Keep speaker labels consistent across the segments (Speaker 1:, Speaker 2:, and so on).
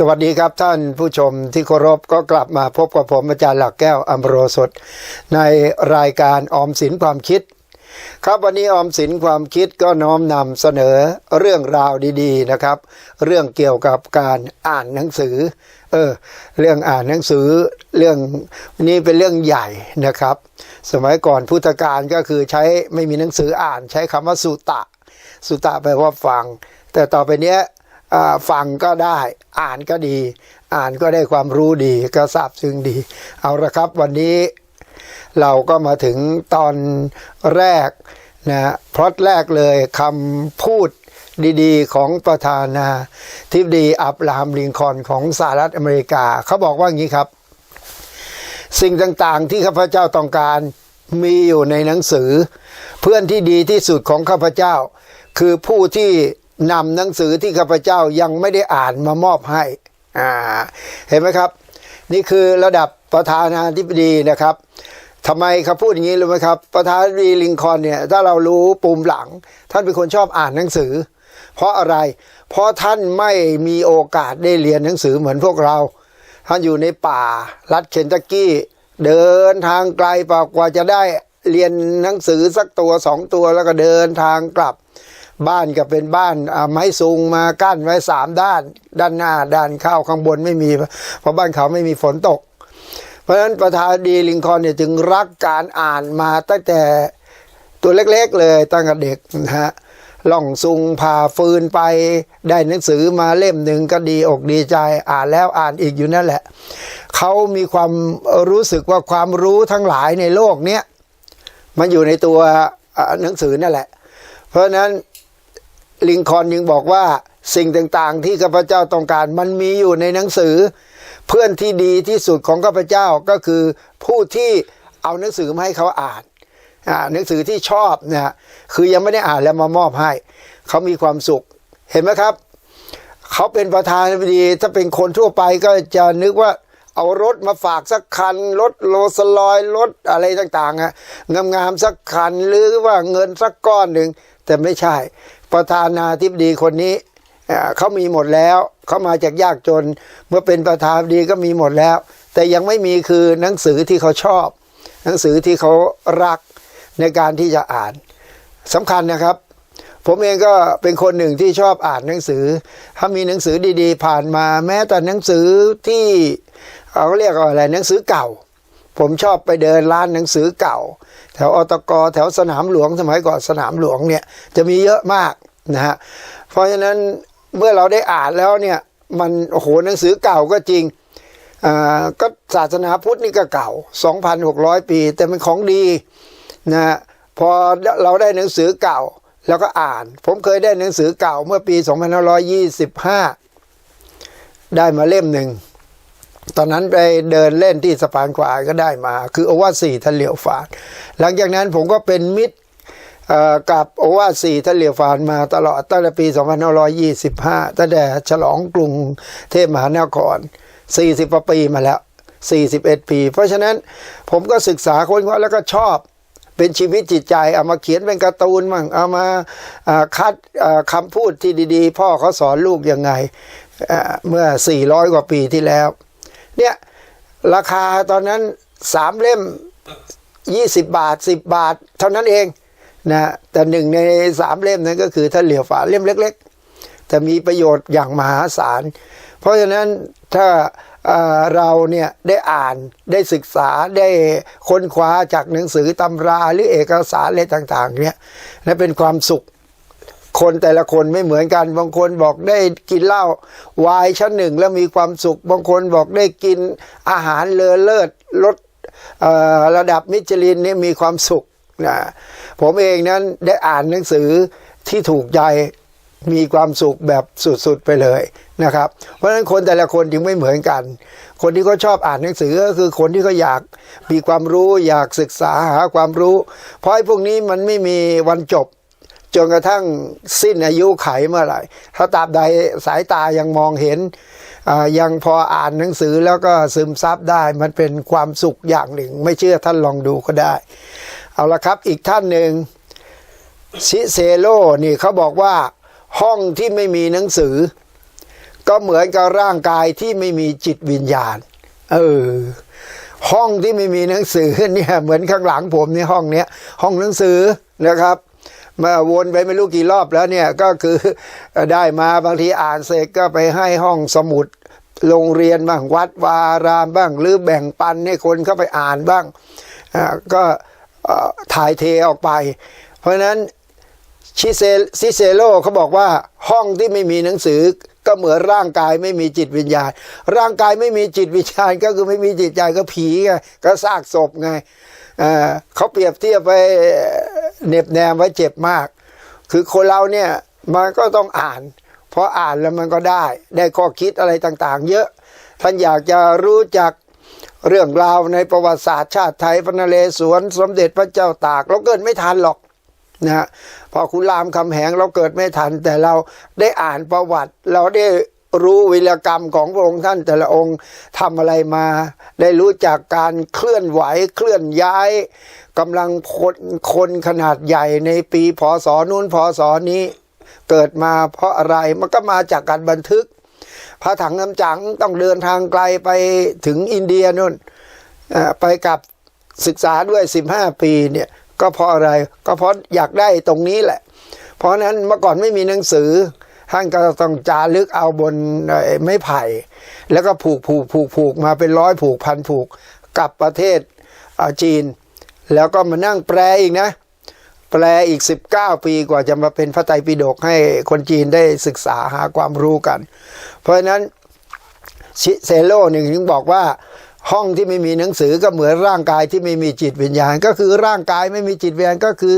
Speaker 1: สวัสดีครับท่านผู้ชมที่เคารพก็กลับมาพบกับผมอาจารย์หลักแก้วอัมโรสดในรายการออมสินความคิด ครับวันนี้ออมสินความคิดก็น้อมนำเสนอเรื่องราวดีๆนะครับ เรื่องเกี่ยวกับการอ่านหนังสือเออเรื่องอ่านหนังสือเรื่องนี้เป็นเรื่องใหญ่นะครับ สมัยก่อนพุทธกาลก็คือใช้ไม่มีหนังสืออ่าน ใช้คำว่าสุตะ สุตะแปลว่าฟัง แต่ต่อไปเนี้ย ฟังก็ได้ อ่านก็ดี อ่านก็ได้ความรู้ดีก็ทราบซึ้งดี เอาละครับวันนี้เราก็มาถึงตอนแรกนะพล็อตแรกเลยคำพูดดีๆ ของประธานาธิบดีอับราฮัมลิงคอนของสหรัฐอเมริกา เขาบอกว่าอย่างนี้ครับ สิ่งต่างๆที่ข้าพเจ้าต้องการมีอยู่ในหนังสือ เพื่อนที่ดีที่สุดของข้าพเจ้า คือผู้ที่ นำหนังสือที่ข้าพเจ้ายังไม่ได้อ่านมามอบให้อ่าเห็นไหมครับ นี่คือระดับประธานาธิบดีนะครับทำไมเขาพูดอย่างนี้รู้ไหมครับ ประธานาธิบดีลิงคอนเนี่ยถ้าเรารู้ปุ่มหลัง ท่านเป็นคนชอบอ่านหนังสือ เพราะอะไร เพราะท่านไม่มีโอกาสได้เรียนหนังสือเหมือนพวกเรา ท่านอยู่ในป่า รัฐเคนตักกี้เดินทางไกลกว่าจะได้เรียนหนังสือสักตัวสองตัวแล้วก็เดินทางกลับ บ้านก็เป็นบ้านอ่าไม้ซุงมากั้นไว้สามด้าน ด้านหน้า ด้านเข้าข้างบนไม่มี เพราะบ้านเขาไม่มีฝนตก เพราะฉะนั้นประธานดีลิงคอนเนี่ยจึงรักการอ่านมาตั้งแต่ตัวเล็กๆเลยตั้งแต่เด็กนะฮะล่องซุงพาฟืนไปได้หนังสือมาเล่มหนึ่งก็ดีอกดีใจอ่านแล้วอ่านอีกอยู่นั่นแหละ เขามีความรู้สึกว่าความรู้ทั้งหลายในโลกเนี้ยมันอยู่ในตัวหนังสือนั่นแหละ เพราะฉะนั้น ลิงคอนยังบอกว่าสิ่งต่างๆ ที่ข้าพเจ้าต้องการมันมีอยู่ในหนังสือ เพื่อนที่ดีที่สุดของข้าพเจ้าก็คือผู้ที่เอาหนังสือมาให้เขาอ่านอ่าหนังสือที่ชอบนะฮะคือยังไม่ได้อ่านแล้วมามอบให้เขามีความสุข เห็นไหมครับเขาเป็นประธานาธิบดีถ้าเป็นคนทั่วไปก็จะนึกว่าเอารถมาฝากสักคัน รถโรลสลอยรถอะไรต่างๆอะงามๆสักคันหรือว่าเงินสักก้อนหนึ่งแต่ไม่ใช่ ประธานาธิบดีคนนี้เขามีหมดแล้วเขามาจากยากจน เมื่อเป็นประธานาธิบดีก็มีหมดแล้ว แต่ยังไม่มีคือหนังสือที่เขาชอบ หนังสือที่เขารักในการที่จะอ่านสำคัญนะครับ ผมเองก็เป็นคนหนึ่งที่ชอบอ่านหนังสือ ถ้ามีหนังสือดีๆ ผ่านมาแม้แต่หนังสือที่เขาเรียกว่าอะไรหนังสือเก่า ผมชอบไปเดินร้านหนังสือเก่า แถวอตกแถวสนามหลวงสมัยก่อนสนามหลวงเนี่ยจะมีเยอะมากนะฮะเพราะฉะนั้นเมื่อเราได้อ่านแล้วเนี่ยมันโอ้โหหนังสือเก่าก็จริงอ่าก็ศาสนาพุทธนี่ก็เก่า 2,600 ปี แต่เป็นของดีนะฮะพอเราได้หนังสือเก่าแล้วก็อ่าน ผมเคยได้หนังสือเก่าเมื่อปี 2525 ได้มาเล่มหนึ่ง ตอนนั้นไปเดินเล่นที่สะพานควายก็ได้มา คือโอวาสี่ทะเหลียวฝานหลังจากนั้นผมก็เป็นมิตรกับโอวาสี่ทะเหลียวฝานมาตลอดตั้งแต่ปี 2525 ตั้งแต่ฉลองกรุงเทพมหานคร 40กว่าปีมาแล้ว 41 ปี เพราะฉะนั้นผมก็ศึกษาค้นคว้าแล้วก็ชอบเป็นชีวิตจิตใจเอามาเขียนเป็นการ์ตูนมั่งเอามาคัดอ่าคำพูดที่ดี ๆ พ่อเขาสอนลูกยังไงเมื่อ 400 กว่าปีที่แล้ว เนี่ยราคาตอนนั้นสามเล่ม20บาท10บาท เท่านั้นเองนะแต่หนึ่งในสามเล่มนั้นก็คือถ้าเหลียวฝาเล่มเล็ก ๆ แต่มีประโยชน์อย่างมหาศาล เพราะฉะนั้นถ้าเอ่อเราเนี่ยได้อ่านได้ศึกษาได้ค้นคว้าจากหนังสือตำราหรือเอกสารอะไรต่างๆเนี่ยและเป็นความสุข คนแต่ละคนไม่เหมือนกัน บางคนบอกได้กินเหล้าวายชั้นหนึ่งแล้วมีความสุข บางคนบอกได้กินอาหารเลอเลิศรสเอ่อระดับมิชลินนี่มีความสุขนะผมเองนั้นได้อ่านหนังสือที่ถูกใจมีความสุขแบบสุดๆไปเลยนะครับ เพราะฉะนั้นคนแต่ละคนจึงไม่เหมือนกัน คนที่เขาชอบอ่านหนังสือก็คือคนที่เขาอยากมีความรู้ อยากศึกษาหาความรู้ เพราะไอ้พวกนี้มันไม่มีวันจบ จนกระทั่งสิ้นอายุไขเมื่อไหร่ถ้าตราบใดสายตายังมองเห็นยังพออ่านหนังสือแล้วก็ซึมซับได้มันเป็นความสุขอย่างหนึ่ง ไม่เชื่อท่านลองดูก็ได้ เอาละครับอีกท่านหนึ่งซิเซโลนี่เขาบอกว่าห้องที่ไม่มีหนังสือ ก็เหมือนกับร่างกายที่ไม่มีจิตวิญญาณ เออห้องที่ไม่มีหนังสือเนี่ยเหมือนข้างหลังผมในห้องเนี้ยห้องหนังสือนะครับ มาวนไปไม่รู้กี่รอบแล้วเนี่ยก็คือได้มาบางทีอ่านเสร็จก็ไปให้ห้องสมุดโรงเรียนบ้างวัดวารามบ้าง หรือแบ่งปันให้คนเข้าไปอ่านบ้างก็ถ่ายเทออกไป เพราะนั้นชิเซซิเซโลเขาบอกว่าห้องที่ไม่มีหนังสือก็เหมือนร่างกายไม่มีจิตวิญญาณ ร่างกายไม่มีจิตวิญญาณก็คือไม่มีจิตใจก็ผีไงก็ซากศพไงเขาเปรียบเทียบไป เหน็บแนมไว้เจ็บมาก คือคนเราเนี่ยมันก็ต้องอ่านเพราะอ่านแล้วมันก็ได้ ได้ข้อคิดอะไรต่างๆ เยอะ ท่านอยากจะรู้จักเรื่องราวในประวัติศาสตร์ชาติไทยพระนเรศวรสมเด็จพระเจ้าตาก เราเกิดไม่ทันหรอกนะฮะพอคุณรามคำแหงเราเกิดไม่ทัน แต่เราได้อ่านประวัติ เราได้ รู้วิรกรรมของพระองค์ท่านแต่ละองค์ทำอะไรมา ได้รู้จักการเคลื่อนไหวเคลื่อนย้ายกำลังคนคนขนาดใหญ่ในปีพศนู้นพศนี้ เกิดมาเพราะอะไรมันก็มาจากการบันทึก พระถังน้ำจังต้องเดินทางไกลไปถึงอินเดียนู่นไปกับศึกษาด้วย 15 ปีเนี่ยก็เพราะอะไรก็เพราะอยากได้ตรงนี้แหละ เพราะนั้นเมื่อก่อนไม่มีหนังสือ ท่านก็ต้องจารึกเอาบนไม้ไผ่ แล้วก็ผูกผูกผูกผูกมาเป็นร้อยผูกพันผูกกับประเทศจีน แล้วก็มานั่งแปลอีกนะ แปลอีก 19 ปีกว่าจะมาเป็นพระไตรปิฎกให้คนจีนได้ศึกษาหาความรู้กัน เพราะฉะนั้นชิเซโลหนึ่งถึงบอกว่าห้องที่ไม่มีหนังสือก็เหมือนร่างกายที่ไม่มีจิตวิญญาณ ก็คือร่างกายไม่มีจิตวิญญาณก็คือ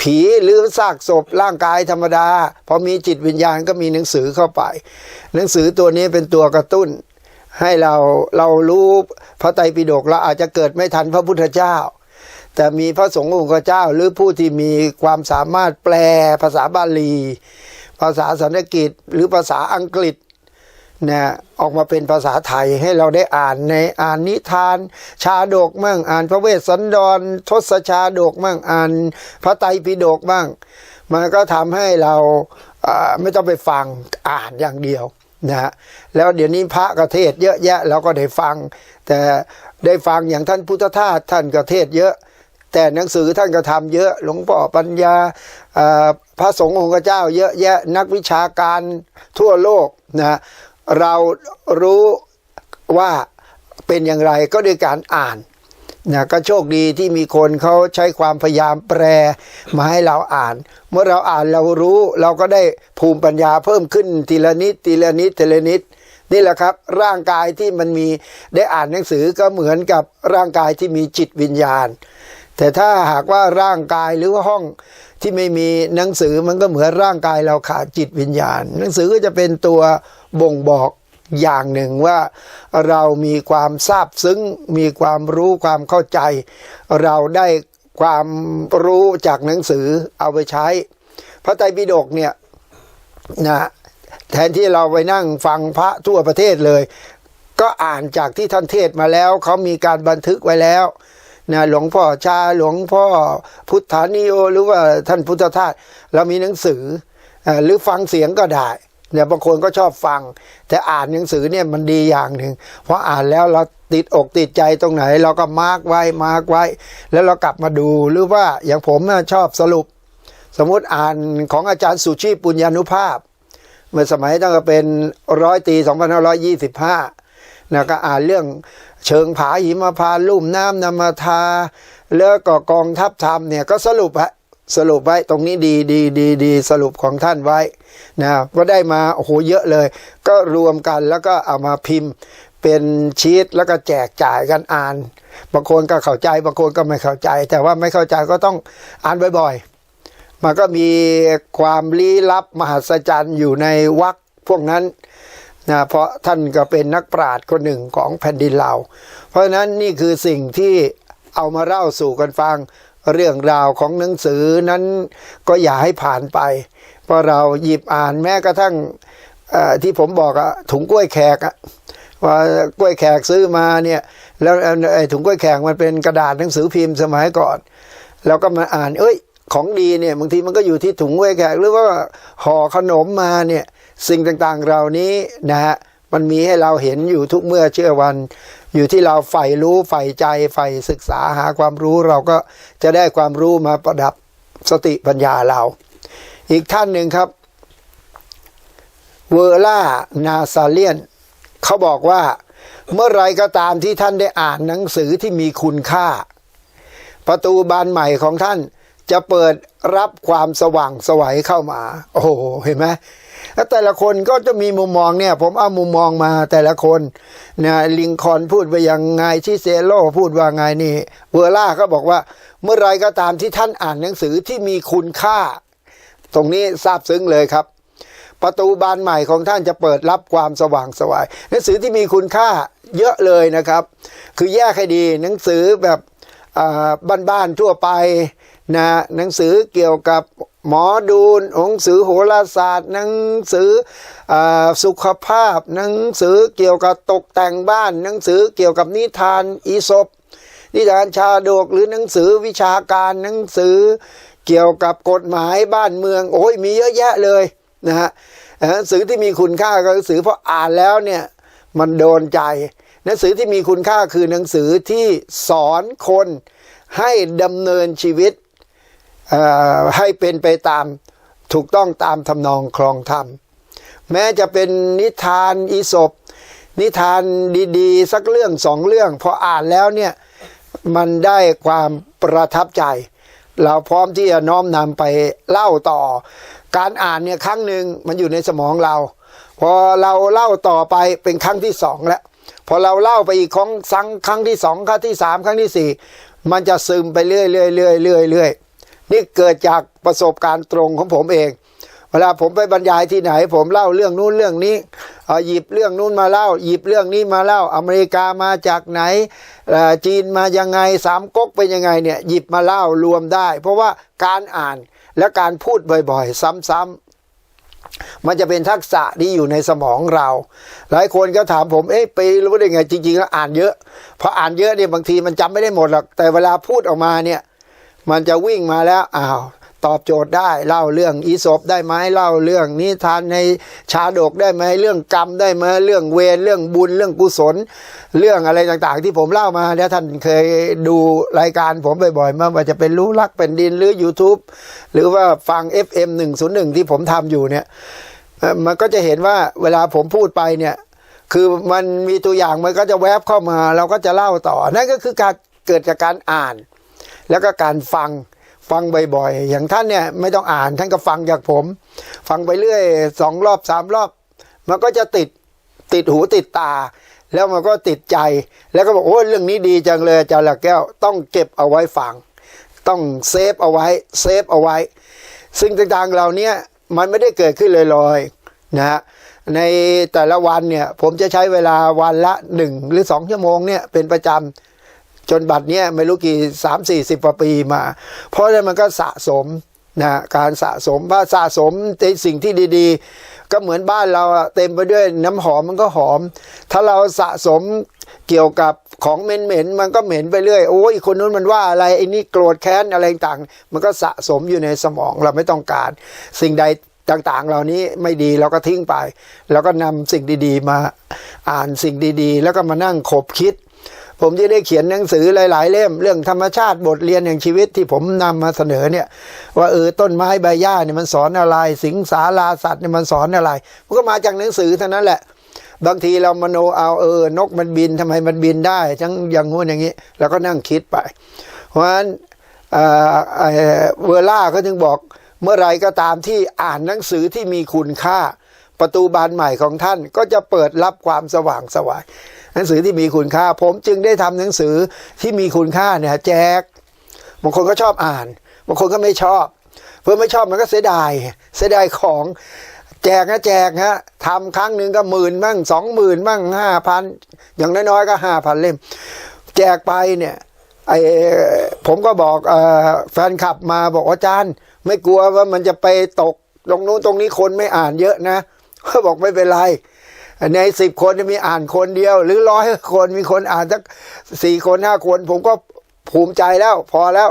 Speaker 1: ผีหรือซากศพร่างกายธรรมดา พอมีจิตวิญญาณก็มีหนังสือเข้าไป หนังสือตัวนี้เป็นตัวกระตุ้น ให้เราเรารู้พระไตรปิฎกเราอาจจะเกิดไม่ทันพระพุทธเจ้า แต่มีพระสงฆ์องค์เจ้าหรือผู้ที่มีความสามารถแปลภาษาบาลี ภาษาสันสกฤตหรือภาษาอังกฤษ นะออกมาเป็นภาษาไทยให้เราได้อ่านในอ่านนิทาน ชาดกมั่งอ่านพระเวสสันดร ทศชาดกมั่งอ่านพระไตรปิฎกมั่งมันก็ทำให้เราไม่ต้องไปฟังอ่านอย่างเดียวนะฮะแล้วเดี๋ยวนี้พระกเทศเยอะแยะเราก็ได้ฟัง แต่ได้ฟังอย่างท่านพุทธทาสท่านกเทศเยอะ แต่หนังสือท่านก็ทำเยอะหลวงพ่อปัญญาพระสงฆ์องค์เจ้า เยอะแยะนักวิชาการทั่วโลกนะ เรารู้ว่าเป็นอย่างไรก็ด้วยการอ่านนะก็โชคดีที่มีคนเขาใช้ความพยายามแปลมาให้เราอ่าน เมื่อเราอ่านเรารู้เราก็ได้ภูมิปัญญาเพิ่มขึ้นทีละนิดทีละนิดทีละนิดนี่แหละครับ ร่างกายที่มันมีได้อ่านหนังสือก็เหมือนกับร่างกายที่มีจิตวิญญาณ แต่ถ้าหากว่าร่างกายหรือว่าห้องที่ไม่มีหนังสือมันก็เหมือนร่างกายเราขาดจิตวิญญาณ หนังสือก็จะเป็นตัว บ่งบอกอย่างหนึ่งว่าเรามีความซาบซึ้ง มีความรู้ความเข้าใจ เราได้ความรู้จากหนังสือเอาไปใช้ พระไตรปิฎกเนี่ยนะแทนที่เราไปนั่งฟังพระทั่วประเทศเลย ก็อ่านจากที่ท่านเทศมาแล้ว เขามีการบันทึกไว้แล้วนะหลวงพ่อชาหลวงพ่อพุทธานิโยหรือว่าท่านพุทธทาสเรามีหนังสือหรือฟังเสียงก็ได้ เนี่ยบางคนก็ชอบฟัง แต่อ่านหนังสือเนี่ยมันดีอย่างหนึ่งเพราะอ่านแล้วเราติดอกติดใจตรงไหน เราก็มาร์กไว้มาร์กไว้ แล้วเรากลับมาดูหรือว่าอย่างผมน่ะชอบสรุป สมมุติอ่านของอาจารย์สุชีพปุญญานุภาพ เมื่อสมัยตั้งแต่เป็นร้อยตี2525นะก็อ่านเรื่องเชิงผาหิมพานลุ่มน้ำนำมาทา แล้วก็กองทัพธรรมเนี่ยก็สรุปฮะ สรุปไว้ตรงนี้ดีดีดีดีสรุปของท่านไว้นะก็ได้มาโอ้โหเยอะเลย ก็รวมกันแล้วก็เอามาพิมพ์เป็นชีตแล้วก็แจกจ่ายกันอ่าน บางคนก็เข้าใจบางคนก็ไม่เข้าใจ แต่ว่าไม่เข้าใจก็ต้องอ่านบ่อยๆ มันก็มีความลี้ลับมหัศจรรย์อยู่ในวรรคพวกนั้นนะเพราะท่านก็เป็นนักปราชญ์คนหนึ่งของแผ่นดินเรา เพราะฉะนั้นนี่คือสิ่งที่เอามาเล่าสู่กันฟัง เรื่องราวของหนังสือนั้นก็อย่าให้ผ่านไป เพราะเราหยิบอ่านแม้กระทั่งที่ผมบอกอะถุงกล้วยแขกอะว่ากล้วยแขกซื้อมาเนี่ย แล้วไอ้ถุงกล้วยแขกมันเป็นกระดาษหนังสือพิมพ์สมัยก่อนเราก็มาอ่าน เอ้ย ของดีเนี่ยบางทีมันก็อยู่ที่ถุงกล้วยแขกหรือว่าห่อขนมมาเนี่ยสิ่งต่างๆเหล่านี้นะฮะมันมีให้เราเห็นอยู่ทุกเมื่อเชื่อวัน อยู่ที่เราใฝ่รู้ใฝ่ใจใฝ่ศึกษาหาความรู้เราก็จะได้ความรู้มาประดับสติปัญญาเรา อีกท่านหนึ่งครับ เวอร์ล่านาซาเลียนเขาบอกว่า เมื่อไรก็ตามที่ท่านได้อ่านหนังสือที่มีคุณค่า ประตูบานใหม่ของท่านจะเปิดรับความสว่างสวัยเข้ามา โอ้โห เห็นไหม แล้วแต่ละคนก็จะมีมุมมองเนี่ย ผมเอามุมมองมาแต่ละคนนะลิงคอนพูดไปยังไงชิเซโลพูดว่าไงนี่เวอร่าก็บอกว่า เมื่อไรก็ตามที่ท่านอ่านหนังสือที่มีคุณค่า ตรงนี้ทราบซึ้งเลยครับ ประตูบานใหม่ของท่านจะเปิดรับความสว่างสวายหนังสือที่มีคุณค่าเยอะเลยนะครับ คือแยกให้ดีหนังสือแบบอ่าบ้านๆทั่วไปนะหนังสือเกี่ยวกับ หมอดูหนังสือโหราศาสตร์ หนังสืออสุขภาพ หนังสือเกี่ยวกับตกแต่งบ้าน หนังสือเกี่ยวกับนิทานอีสปนิทานชาดกหรือหนังสือวิชาการหนังสือเกี่ยวกับกฎหมายบ้านเมือง โอ้ยมีเยอะแยะเลยนะฮะหนังสือที่มีคุณค่าก็หนังสือเพราะอ่านแล้วเนี่ยมันโดนใจ หนังสือที่มีคุณค่าคือหนังสือที่สอนคนให้ดำเนินชีวิต ให้เป็นไปตามถูกต้องตามทำนองครองธรรม แม้จะเป็นนิทานอีสปนิทานดีๆ สักเรื่องสองเรื่องพออ่านแล้วเนี่ยมันได้ความประทับใจ เราพร้อมที่จะน้อมนำไปเล่าต่อ การอ่านเนี่ยครั้งหนึ่งมันอยู่ในสมองเรา พอเราเล่าต่อไปเป็นครั้งที่สองแล้วพอเราเล่าไปอีกครั้งสังครั้งที่สองครั้งที่สามครั้งที่สี่มันจะซึมไปเรื่อยเรื่อยเรื่อยเรื่อยเรื่อย นี่เกิดจากประสบการณ์ตรงของผมเอง เวลาผมไปบรรยายที่ไหน ผมเล่าเรื่องนู้นเรื่องนี้เอาหยิบเรื่องนู้นมาเล่า หยิบเรื่องนี้มาเล่า อเมริกามาจากไหนจีนมายังไงสามก๊กเป็นยังไงเนี่ยหยิบมาเล่ารวมได้ เพราะว่าการอ่านและการพูดบ่อยๆ ซ้ำๆมันจะเป็นทักษะที่อยู่ในสมองเรา หลายคนก็ถามผม เอ๊ะไปรู้ได้ไง จริงๆแล้วอ่านเยอะ พออ่านเยอะเนี่ยบางทีมันจำไม่ได้หมดหรอก แต่เวลาพูดออกมาเนี่ย มันจะวิ่งมาแล้วอ้าวตอบโจทย์ได้เล่าเรื่องอีสปได้ไหมเล่าเรื่องนิทานในชาดกได้ไหมเรื่องกรรมได้ไหมเรื่องเวรเรื่องบุญเรื่องกุศล เรื่องอะไรต่างๆ ที่ผมเล่ามาแล้วท่านเคยดูรายการผมบ่อยๆไมาว่าจะเป็นรู้รักเป็นดินหรือ YouTube หรือว่าฟัง FM 101 ที่ผมทำอยู่เนี่ยมันก็จะเห็นว่าเวลาผมพูดไปเนี่ยคือมันมีตัวอย่างมันก็จะแวบเข้ามา เราก็จะเล่าต่อนั่นก็คือการเกิดจากการอ่าน แล้วก็การฟังฟังบ่อยๆ อย่างท่านเนี่ยไม่ต้องอ่านท่านก็ฟังจากผม ฟังไปเรื่อยสองรอบสามรอบ มันก็จะติดติดหูติดตา แล้วมันก็ติดใจ แล้วก็บอกโอ้เรื่องนี้ดีจังเลยอาจารย์หลักแก้วต้องเก็บเอาไว้ฟัง ต้องเซฟเอาไว้เซฟเอาไว้ สิ่งต่างๆเหล่านี้มันไม่ได้เกิดขึ้นลอยๆนะฮะในแต่ละวันเนี่ยผมจะใช้เวลาวันละหนึ่งหรือสองชั่วโมงเนี่ยเป็นประจำ จนบัดเนี้ยไม่รู้กี่สามสี่สิบกว่าปีมา เพราะนั้นมันก็สะสมนะการสะสมว่าสะสมในสิ่งที่ดีๆ ก็เหมือนบ้านเราอะเต็มไปด้วยน้ำหอมมันก็หอม ถ้าเราสะสมเกี่ยวกับของเหม็นๆมันก็เหม็นไปเรื่อยโอ้ยคนนู้นมันว่าอะไรไอ้นี่โกรธแค้นอะไรต่างๆมันก็สะสมอยู่ในสมองเราไม่ต้องการ สิ่งใดต่างๆ เหล่านี้ไม่ดีเราก็ทิ้งไป แล้วก็นำสิ่งดีๆ มาอ่านสิ่งดีๆ แล้วก็มานั่งขบคิด ผมจะได้เขียนหนังสือหลาย ๆ เล่ม เรื่องธรรมชาติบทเรียนแห่งชีวิตที่ผมนำมาเสนอเนี่ย ว่าเออต้นไม้ใบหญ้าเนี่ยมันสอนอะไร สิงสาราสัตว์เนี่ยมันสอนอะไรมันก็มาจากหนังสือเท่านั้นแหละ บางทีเรามโนเอาเออนกมันบินทำไมมันบินได้ทั้งอย่างงู้นอย่างนี้แล้วก็นั่งคิดไป เพราะฉะนั้นเอ่อเอ่อเวอร์ล่าเขาจึงบอกเมื่อไรก็ตามที่อ่านหนังสือที่มีคุณค่า ประตูบานใหม่ของท่านก็จะเปิดรับความสว่างสวาย หนังสือที่มีคุณค่า ผมจึงได้ทำหนังสือที่มีคุณค่าเนี่ยแจกบางคนก็ชอบอ่านบางคนก็ไม่ชอบ เพื่อไม่ชอบมันก็เสียดายเสียดายของแจกนะแจกฮะทำครั้งหนึ่งก็หมื่นมั่งสองหมื่นมั่งห้าพันอย่างน้อยๆก็ห้าพันเล่ม แจกไปเนี่ยไอผมก็บอกอแฟนคลับมาบอกว่าอาจารย์ ไม่กลัวว่ามันจะไปตกตรงนู้นตรงนี้คนไม่อ่านเยอะนะเขาบอกไม่เป็นไร ในสิบคนจะมีอ่านคนเดียว หรือร้อยคนมีคนอ่านสักสี่คนห้าคน ผมก็ภูมิใจแล้ว พอแล้ว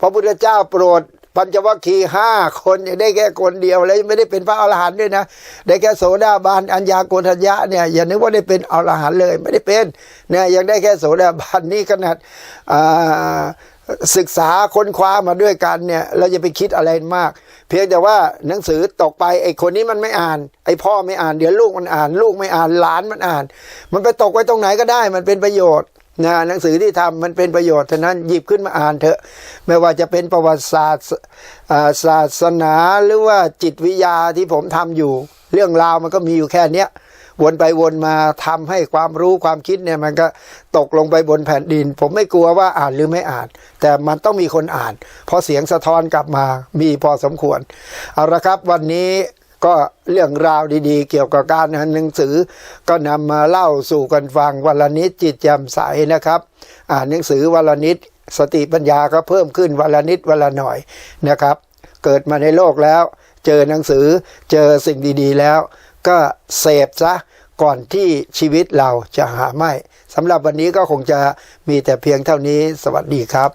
Speaker 1: พระพุทธเจ้าโปรดปัญจวัคคีย์ห้าคนยังได้แค่คนเดียวแล้วยังไม่ได้เป็นพระอรหันต์ด้วยนะ ได้แค่โสดาบันอัญญาโกณทัญญะเนี่ยอย่านึกว่าได้เป็นอรหันต์เลยไม่ได้เป็นเนี่ยยังได้แค่โสดาบันนี่ขนาดศึกษาค้นคว้ามาด้วยกันเนี่ยเราจะไปคิดอะไรมาก พียงแต่ว่าหนังสือตกไปไอ้คนนี้มันไม่อ่าน ไอ้พ่อไม่อ่านเดี๋ยวลูกมันอ่าน ลูกไม่อ่านหลานมันอ่าน มันไปตกไว้ตรงไหนก็ได้ มันเป็นประโยชน์นะหนังสือที่ทำมันเป็นประโยชน์ฉะนั้นหยิบขึ้นมาอ่านเถอะ ไม่ว่าจะเป็นประวัติศาสตร์ศาสนาหรือว่าจิตวิทยาที่ผมทำอยู่ เรื่องราวมันก็มีอยู่แค่เนี้ย วนไปวนมาทำให้ความรู้ความคิดเนี่ยมันก็ตกลงไปบนแผ่นดิน ผมไม่กลัวว่าอ่านหรือไม่อ่าน แต่มันต้องมีคนอ่านเพราะเสียงสะท้อนกลับมามีพอสมควร เอาละครับวันนี้ก็เรื่องราวดีๆ เกี่ยวกับการอ่านหนังสือ ก็นำมาเล่าสู่กันฟังวันละนิดจิตแจ่มใสนะครับ อ่านหนังสือวันละนิดสติปัญญาก็เพิ่มขึ้นวันละนิดวันละหน่อยนะครับ เกิดมาในโลกแล้ว เจอหนังสือเจอสิ่งดีๆ แล้ว ก็เสพซะก่อนที่ชีวิตเราจะหาไม่สำหรับวันนี้ก็คงจะมีแต่เพียงเท่านี้สวัสดีครับ